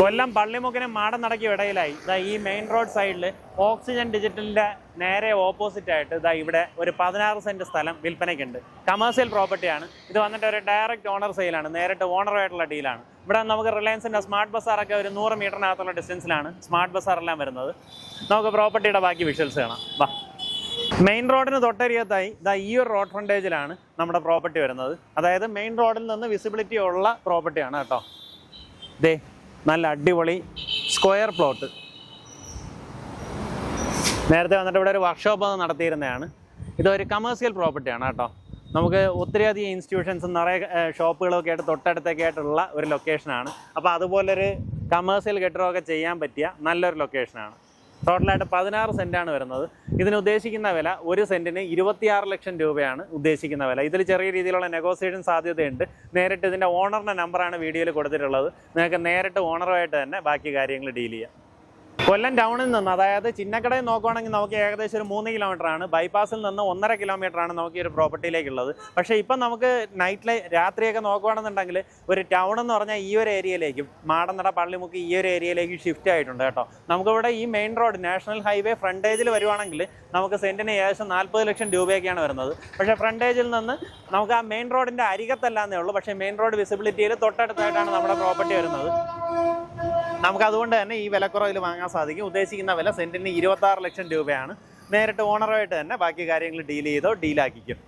കൊല്ലം പള്ളിമുക്കിനും madam നടക്കിയ ഇടയിലായി. ഇതാ ഈ മെയിൻ റോഡ് സൈഡിൽ ഓക്സിജൻ ഡിജിറ്റലിന്റെ നേരെ ഓപ്പോസിറ്റ് ആയിട്ട് ഇതാ ഇവിടെ ഒരു പതിനാറ് സെന്റ് സ്ഥലം വിൽപ്പനയ്ക്കുണ്ട്. കമേഴ്സ്യൽ പ്രോപ്പർട്ടിയാണ് ഇത് വന്നിട്ട് ഒരു ഡയറക്റ്റ് ഓണർ സെയിലാണ് നേരിട്ട് ഓണറുമായിട്ടുള്ള ഡീലാണ് ഇവിടെ നമുക്ക് റിലയൻസിന്റെ സ്മാർട്ട് ബസാറൊക്കെ ഒരു നൂറ് മീറ്ററിനകത്തുള്ള ഡിസ്റ്റൻസിലാണ് സ്മാർട്ട് ബസാർ എല്ലാം വരുന്നത്. നമുക്ക് പ്രോപ്പർട്ടിയുടെ ബാക്കി വിഷ്വൽസ് കാണാം. വാ. മെയിൻ റോഡിന് തൊട്ടരികത്തായി ഇതാ ഈ ഒരു റോഡ് ഫ്രണ്ടേജിലാണ് നമ്മുടെ പ്രോപ്പർട്ടി വരുന്നത്. അതായത് മെയിൻ റോഡിൽ നിന്ന് വിസിബിലിറ്റി ഉള്ള പ്രോപ്പർട്ടിയാണ് കേട്ടോ. ദേ നല്ല അടിപൊളി സ്ക്വയർ പ്ലോട്ട്. നേരത്തെ വന്നിട്ട് ഇവിടെ ഒരു വർക്ക്ഷോപ്പ് നടത്തിയിരുന്നതാണ്. ഇതൊരു കമേഴ്സ്യൽ പ്രോപ്പർട്ടിയാണ് കേട്ടോ. നമുക്ക് ഒത്തിരിയധികം ഇൻസ്റ്റിറ്റ്യൂഷൻസും നിറയെ ഷോപ്പുകളൊക്കെ ആയിട്ട് തൊട്ടടുത്തൊക്കെ ആയിട്ടുള്ള ഒരു ലൊക്കേഷനാണ് അപ്പോൾ അതുപോലൊരു കമേഴ്സ്യൽ കെട്ടിടമൊക്കെ ചെയ്യാൻ പറ്റിയ നല്ലൊരു ലൊക്കേഷനാണ് ടോട്ടലായിട്ട് പതിനാറ് സെന്റാണ് വരുന്നത്. ഇതിന് ഉദ്ദേശിക്കുന്ന വില ഒരു സെന്റിന് ഇരുപത്തിയാറ് ലക്ഷം രൂപയാണ് ഉദ്ദേശിക്കുന്ന വില. ഇതിൽ ചെറിയ രീതിയിലുള്ള നെഗോസിയേഷൻ സാധ്യതയുണ്ട്. നേരിട്ട് ഇതിന്റെ ഓണറിന്റെ നമ്പറാണ് വീഡിയോയിൽ കൊടുത്തിട്ടുള്ളത്. നിങ്ങൾക്ക് നേരിട്ട് ഓണറുമായിട്ട് തന്നെ ബാക്കി കാര്യങ്ങൾ ഡീൽ ചെയ്യാം. കൊല്ലം ടൗണിൽ നിന്ന് അതായത് ചിന്നക്കടയിൽ നോക്കുവാണെങ്കിൽ നമുക്ക് ഏകദേശം ഒരു മൂന്ന് കിലോമീറ്റർ ആണ്. ബൈപ്പാസിൽ നിന്ന് ഒന്നര കിലോമീറ്റർ ആണ് നമുക്ക് ഈ ഒരു പ്രോപ്പർട്ടിയിലേക്കുള്ളത് പക്ഷേ ഇപ്പം നമുക്ക് നൈറ്റിലെ രാത്രിയൊക്കെ നോക്കുവാണെന്നുണ്ടെങ്കിൽ ഒരു ടൗൺ എന്ന് പറഞ്ഞാൽ ഈ ഒരു ഏരിയയിലേക്കും മാടനട പള്ളിമുക്ക് ഈ ഒരു ഏരിയയിലേക്ക് ഷിഫ്റ്റ് ആയിട്ടുണ്ട് കേട്ടോ. നമുക്കിവിടെ ഈ മെയിൻ റോഡ് നാഷണൽ ഹൈവേ ഫ്രണ്ടേജിൽ വരുവാണെങ്കിൽ നമുക്ക് സെന്റിന് ഏകദേശം നാൽപ്പത് ലക്ഷം രൂപയൊക്കെയാണ് വരുന്നത്. പക്ഷേ ഫ്രണ്ടേജിൽ നിന്ന് നമുക്ക് ആ മെയിൻ റോഡിന്റെ അരികത്തല്ലാന്നേ ഉള്ളൂ. പക്ഷേ മെയിൻ റോഡ് വിസിബിലിറ്റിയിൽ തൊട്ടടുത്തായിട്ടാണ് നമ്മുടെ പ്രോപ്പർട്ടി വരുന്നത്. നമുക്ക് അതുകൊണ്ട് തന്നെ ഈ വിലക്കുറവിൽ വാങ്ങാൻ സാധിക്കും. ഉദ്ദേശിക്കുന്ന വില സെന്റിന് ഇരുപത്തി ആറ് ലക്ഷം രൂപയാണ്. നേരിട്ട് ഓണറുമായിട്ട് തന്നെ ബാക്കി കാര്യങ്ങൾ ഡീൽ ചെയ്തോ ഡീലാക്കിക്കും